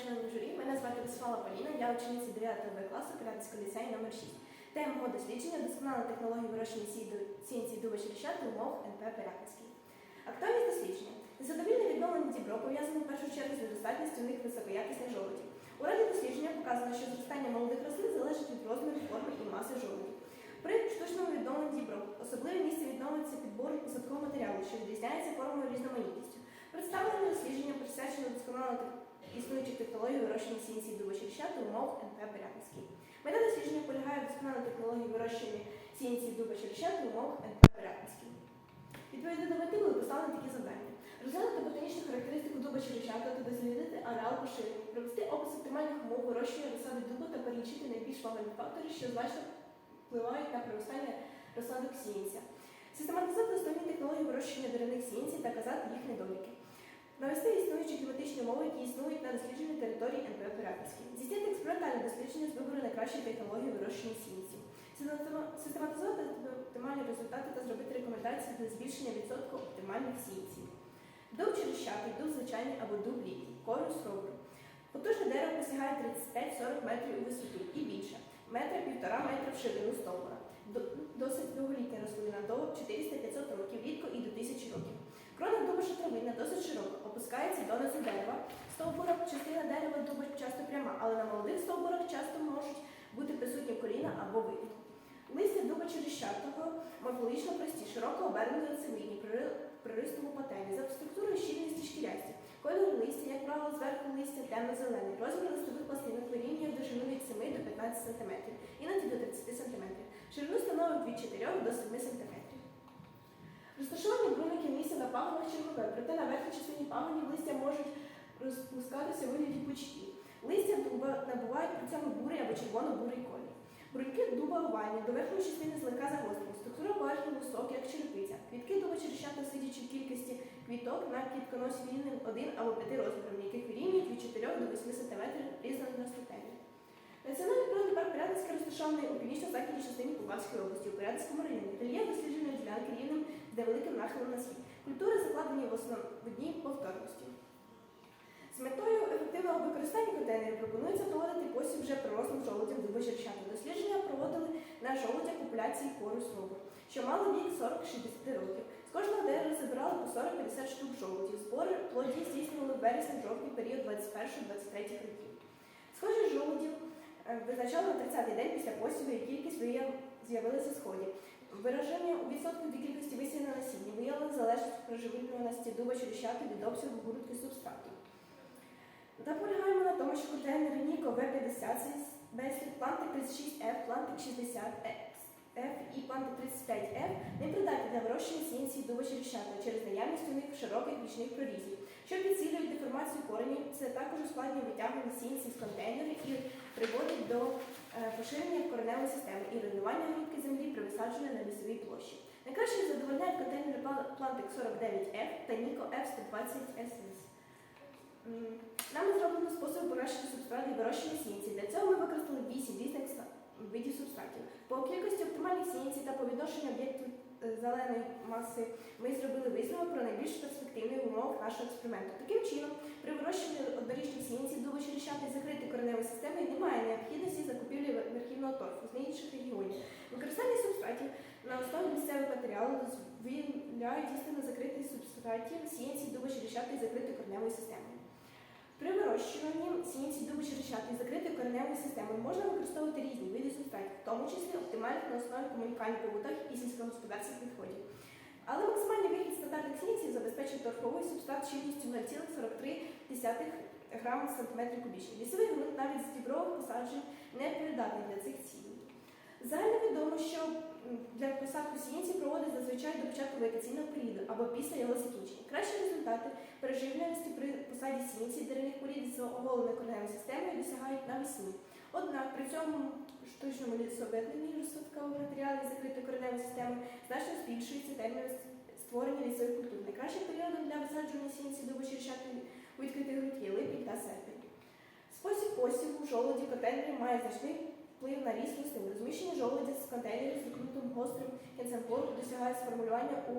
шановні журі, мене звати Висфала Поліна, я учениця 9 класу Пирятського ліцею номер 6. Тема мого дослідження досконала технології вирощення сіянців дуба череща та умов НП Пирятський. Актуальність дослідження. Незадовільне відновлення дібро пов'язане в першу чергу з недостатністю у них високоякісних жолудів. У раді дослідження показано, що зростання молодих рослин залежить від розміру, форми і маси жолудів. При штучному відновленні дібро особливе місце відновлюється підбору посадкового матеріалу, що відрізняється формою різноманітністю. Представлене дослідження присвячено досконало існуючих технологій вирощення сінців дубочерща та умов НП Пирятинський. Мета дослідження полягає в досконалій технології вирощення сінців дубочерща та умов НП Пирятинський. Відповідно до мети були поставлені такі завдання. Розглянути ботанічну характеристику дуба черещата та дослідити ареал поширення, провести опис оптимальних умов вирощення розсади дуба та перелічити найбільш вагомі фактори, що значно впливають на проростання розсадок сіянця. Систематизувати основні технології вирощення деревних сіянців та казати їх недоліки. Навести існуючі кліматичні умови, які існують на дослідженій території НП Пирятинський. Здійснити експериментальне дослідження з вибору найкращої технології вирощення. Система- Систематизувати оптимальні результати та зробити рекомендації для збільшення відсотку оптимальних сіянців. Дуб черещатий, дуб звичайний або дуб літній, корус робру. Потужне дерево посягає 35-40 метрів у висоту і більше, метра півтора метра в ширину стовбура. Досить довголітня рослина до 400-500 років, рідко і до 1000 років. Крона дуба шатровина досить широка, опускається до низу дерева. Стовбура частина дерева дуба часто пряма, але на молодих стовбурах часто можуть бути присутні коліна або вивід. Листя дуба черещатого морфологічно прості, широко обернені лицевидні, при- приростому пателі, за структурою щільності шкірясті. Кольор листя, як правило, зверху листя темно-зелений. Розмір листових пластинок вирівнює довжину від 7 до 15 см, іноді до 30 см. Ширину становить від 4 до 7 см. Розташування бруників листя на пагонах чергове, проте на верхній частині пагонів листя можуть розпускатися у вигляді пучків. Листя дуба набувають при цьому бурий або червоно-бурий колір. Бруньки дуба овальні, до верхньої частини злегка загострені. Структура поверхні висока, як черепиця. Квітки дуба черещата сидячи в кількості квіток на квітконосі вільним 1 або 5 розміром, яких вирівнюють від 4 до 8 см різноростотелі. Національний природний парк Порядницька розташований у північно-західній частині Полтавської області, у Порядницькому районі. Рельєф дослідженої ділянки рівним з невеликим нахилом на схід. Культури закладені в основній повторності. З метою ефективного використання контейнерів пропонується проводити посів вже пророслим жолудям дуба черчата. Дослідження проводили на жолудях популяції корус робу, що мали вік 40-60 років. З кожного дерева забирали по 40-50 штук жолудів. Збори плодів здійснювали в вересні-жовтні період 21-23 років. Схожі жолудів е, визначали на 30-й день після посіву, і кількість вияв з'явилися сходів. Вираження у відсотку від кількості висівного насіння виявили залежність від проживільності дуба черещати від обсягу грудки субстрату. Наполягаємо на тому, що контейнери Ніко В50 Беслід, Плантик 36F, Плантик 60F і Плантик 35F не придатні для вирощення сіянців дуба черещата через наявність у них широких бічних прорізів, що підсилюють деформацію коренів. Це також ускладнює витягування сіянців з контейнерів і приводить до е, поширення кореневої системи і руйнування грудки землі при на лісовій площі. Найкраще задовольняють контейнери Пла- 49F та Ніко F120SS. М, Нами зроблено спосіб покращити субстрат і вирощення сіянців. Для цього ми використали 8 різних видів субстратів. По кількості оптимальних сіянців та по відношенню об'єкту е, зеленої маси ми зробили висновок про найбільш перспективний в умовах нашого експерименту. Таким чином, при вирощуванні однорічних сіянців дуба черещати і закрити кореневої системи немає необхідності закупівлі верхівного торфу з інших регіонів. Використання субстратів на основі місцевих матеріалів дозволяють істинно закритих субстратів сіянців дуба черещати і закрити кореневою системою. При вирощуванні сіянців дуба черещати і закритою кореневою системою можна використовувати різні види субстратів, в тому числі оптимальних на основі комунікальних побутах і сільськогосподарських відходів. Але максимальний вихід стандартних сіянців забезпечує торфовий субстрат щільністю 0,43 грам на сантиметр кубічний. Лісовий ґрунт навіть з дібрових посаджень не придатний для цих цілей. Загально відомо, що для посадку сіянців проводять зазвичай до початку вегетаційного періоду або після його закінчення. Кращі результати переживленості при посаді сіянців деревних порід з оголеною кореневою системою досягають навесні. Однак при цьому штучному лісовидненні розсадкового матеріалу закритої кореневої системи значно збільшується термін створення лісових культур. Найкращим періодом для висаджування сіянців дубочерчати у відкритих ґрунт є липень та серпень. Спосіб посіву жолоді контейнерів має значний вплив на ріст рослин. Розміщення жолоді з контейнерів з закрутим гострим кінцем корпу досягає сформулювання у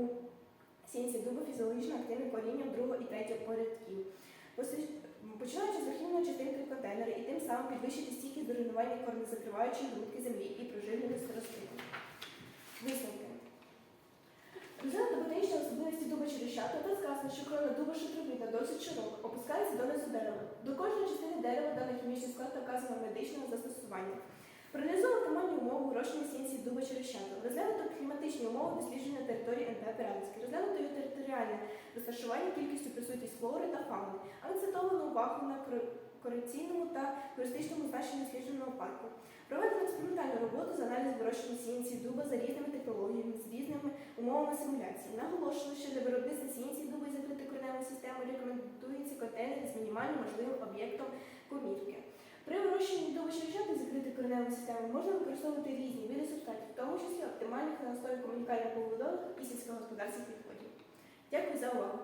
сінці дуба фізіологічно активним корінням другого і третього порядків. Починаючи з верхівної частинки контейнера і тим самим підвищити стійкість до руйнування корнезакриваючої грудки землі і проживленості рослин. Висновки. Розглянути ботанічні особливості дуба черещата та сказано, що крона дуба шатровидна досить широка, опускається донизу дерева. До кожної частини дерева дано хімічний склад вказано медичного застосування. Проаналізовано тимальні умови вирощення сінці дуба черещата. Розглянуто кліматичні умови дослідження території НП Пиранське. Розглянуто його територіальне розташування кількістю присутність флори та фауни. Акцентовано увагу на кор- корекційному та туристичному значенні дослідженого парку. Проведено експериментальну роботу з аналізу вирощення сіянців дуба за різними технологіями, з різними умовами симуляції. Наголошено, що для виробництва сіянців дуба із закритою кореневою системою рекомендується контейнер з мінімально можливим об'єктом помірки. Кореневою системою можна використовувати різні види субстратів, в тому числі оптимальних на основі комунікальних побудових і сільськогосподарських підходів. Дякую за увагу.